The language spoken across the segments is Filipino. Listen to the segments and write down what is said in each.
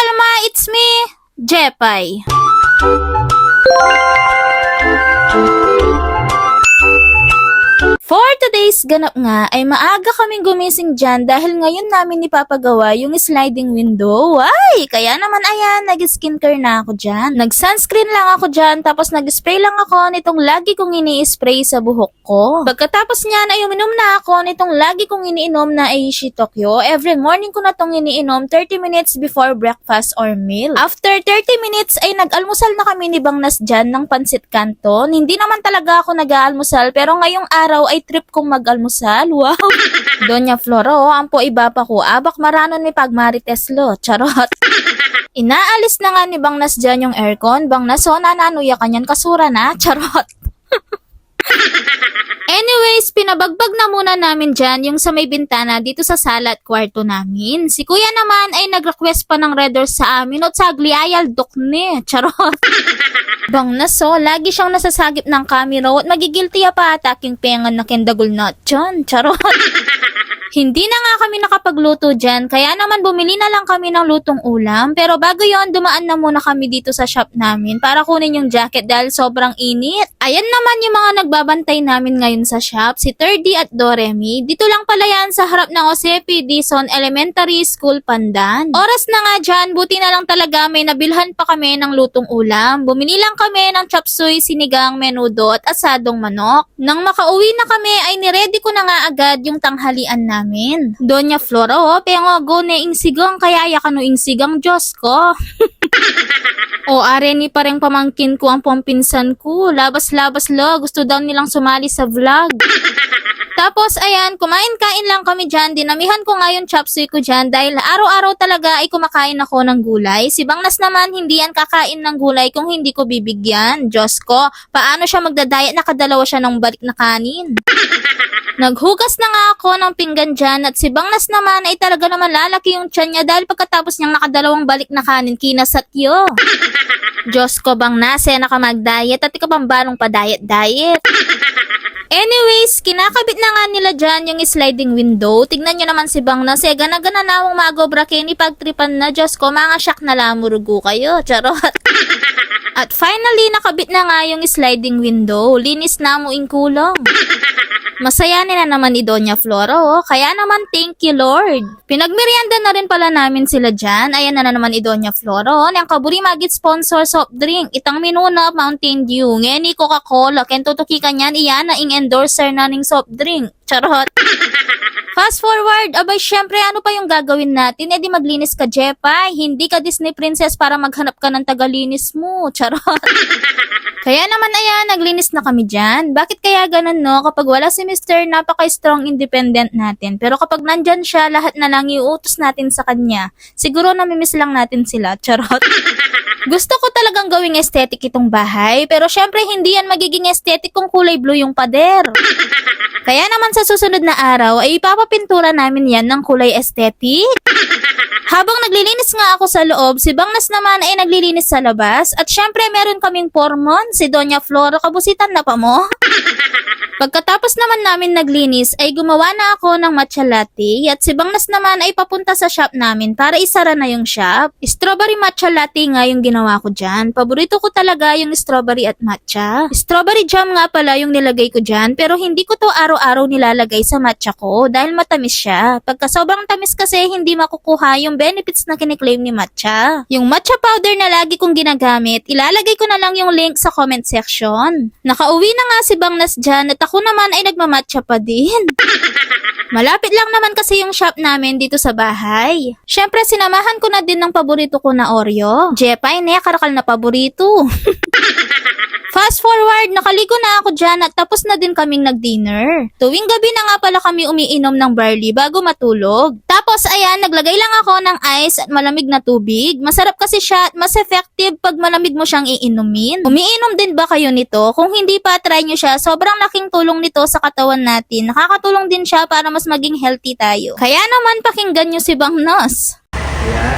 kalma, it's me, Jepay. For today's ganap nga ay maaga kaming gumising dyan dahil ngayon namin ipapagawa yung sliding window. Why? Kaya naman ayan, nag-skincare na ako dyan. Nag-sunscreen lang ako dyan tapos nag-spray lang ako nitong lagi kong ini-spray sa buhok ko. Pagkatapos niyan ay uminom na ako nitong lagi kong iniinom na Aishi Tokyo. Every morning ko na tong iniinom 30 minutes before breakfast or meal. After 30 minutes ay nag-almusal na kami ni Bang Nas dyan ng pansit canton. Hindi naman talaga ako nag-aalmusal pero ngayong araw ay trip kong mag-almusal. Wow! Donya Floro, ang po iba pa ko. Abak maranon ni pagmariteslo. Charot. Inaalis na nga ni Bang Nas dyan yung aircon. Bang Nas, so nananuya kanyan kasura na. Charot. Anyways, pinabagbag na muna namin dyan yung sa may bintana dito sa sala at kwarto namin. Si kuya naman ay nag-request pa ng red doors sa amin at sagli ayal dokne. Charot. Bang naso, lagi siyang nasasagip ng camera at magigilty pa ataking pengan na kendagol na dyan. Charot. Hindi na nga kami nakapagluto dyan, kaya naman bumili na lang kami ng lutong ulam. Pero bago yon dumaan na muna kami dito sa shop namin para kunin yung jacket dahil sobrang init. Ayan naman yung mga nagbabantay namin ngayon sa shop, si 3D at Doremi. Dito lang pala yan sa harap ng Osepi Dison Elementary School Pandan. Oras na nga dyan, buti na lang talaga may nabilhan pa kami ng lutong ulam. Bumili lang kami ng chop suey, sinigang, menudo at asadong manok. Nang makauwi na kami ay niready ko na nga agad yung tanghalian namin. Donya Flora, oh, pengo go ne insigang, kaya ya kano insigang, Diyos ko. o are ni pareng pamangkin ko ang pampinsan ko. Labas-labas lo, gusto daw nilang sumali sa vlog. Tapos, ayan, kumain-kain lang kami dyan. Dinamihan ko nga yung chopsuey ko dyan dahil araw-araw talaga ay kumakain ako ng gulay. Si Bangnas naman, hindi yan kakain ng gulay kung hindi ko bibigyan. Diyos ko, paano siya magdadayat? Nakadalawa siya ng balik na kanin. Naghugas na nga ako ng pinggan dyan at si Bangnas naman ay talaga naman lalaki yung tiyan niya dahil pagkatapos niyang nakadalawang balik na kanin, kinasat yo. Diyos ko Bangnas, eh nakamag-diet at ikaw pang balong pa-diet-diet. Anyways, kinakabit na nga nila dyan yung sliding window. Tignan nyo naman si Bang na. Gana-gana na akong magobra Kenny pagtripan na. Diyos ko, mga shock na lamurugo kayo. Charot. At finally, nakabit na nga yung sliding window. Linis na mo kulong. Masaya nila naman ni Doña Flora, oh. Kaya naman, thank you, Lord. Pinagmerienda na rin pala namin sila dyan. Ayan na, na naman ni Doña Flora, oh. Niyang kaburi magit sponsor soft drink. Itang minuna, Mountain Dew. Ngeni Coca-Cola. Kento tuki kanyan, iyan na ing endorser na ning soft drink. Charot. Fast forward, abay syempre ano pa yung gagawin natin? Eh maglinis ka, Jepay. Hindi ka Disney princess para maghanap ka ng tagalinis mo. Charot. Kaya naman ayan, naglinis na kami dyan. Bakit kaya ganun no? Kapag wala si Mr. napaka-strong independent natin. Pero kapag nandyan siya, lahat na lang iutos natin sa kanya. Siguro namimiss lang natin sila. Charot. Gusto ko talagang gawing aesthetic itong bahay. Pero syempre hindi yan magiging aesthetic kung kulay blue yung pader. Kaya naman sa susunod na araw ay ipapapintura namin yan ng kulay aesthetic. Habang naglilinis nga ako sa loob, si Bangnas naman ay naglilinis sa labas. At syempre meron kaming pormon, si Doña Flora, kabusitan na pa mo. Pagkatapos naman namin naglinis ay gumawa na ako ng matcha latte at si Bangnas naman ay papunta sa shop namin para isara na yung shop. Strawberry matcha latte nga yung ginawa ko dyan. Paborito ko talaga yung strawberry at matcha. Strawberry jam nga pala yung nilagay ko dyan pero hindi ko to araw-araw nilalagay sa matcha ko dahil matamis siya. Pagka sobrang tamis kasi hindi makukuha yung benefits na kiniklaim ni matcha. Yung matcha powder na lagi kong ginagamit, ilalagay ko na lang yung link sa comment section. Nakauwi na nga si Bangnas dyan at ako naman ay nagmamatcha pa din. Malapit lang naman kasi yung shop namin dito sa bahay. Syempre, sinamahan ko na din ng paborito ko na Oreo. Jepay, ne, karakal na paborito. Fast forward, nakaligo na ako dyan at tapos na din kaming nag-dinner. Tuwing gabi na nga pala kami umiinom ng barley bago matulog. Tapos ayan, naglagay lang ako ng ice at malamig na tubig. Masarap kasi siya at mas effective pag malamig mo siyang iinumin. Umiinom din ba kayo nito? Kung hindi pa, try nyo siya. Sobrang laking tulong nito sa katawan natin. Nakakatulong din siya para mas maging healthy tayo. Kaya naman pakinggan nyo si Bang Nos. Kaya,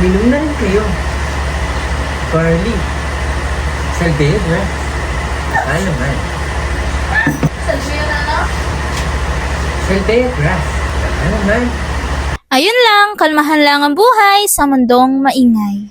uminom na rin kayo. Barley. Salve, ha? Ano man? Salve, grass. Ano man? Ayun lang, kalmahan lang ang buhay sa mundong maingay.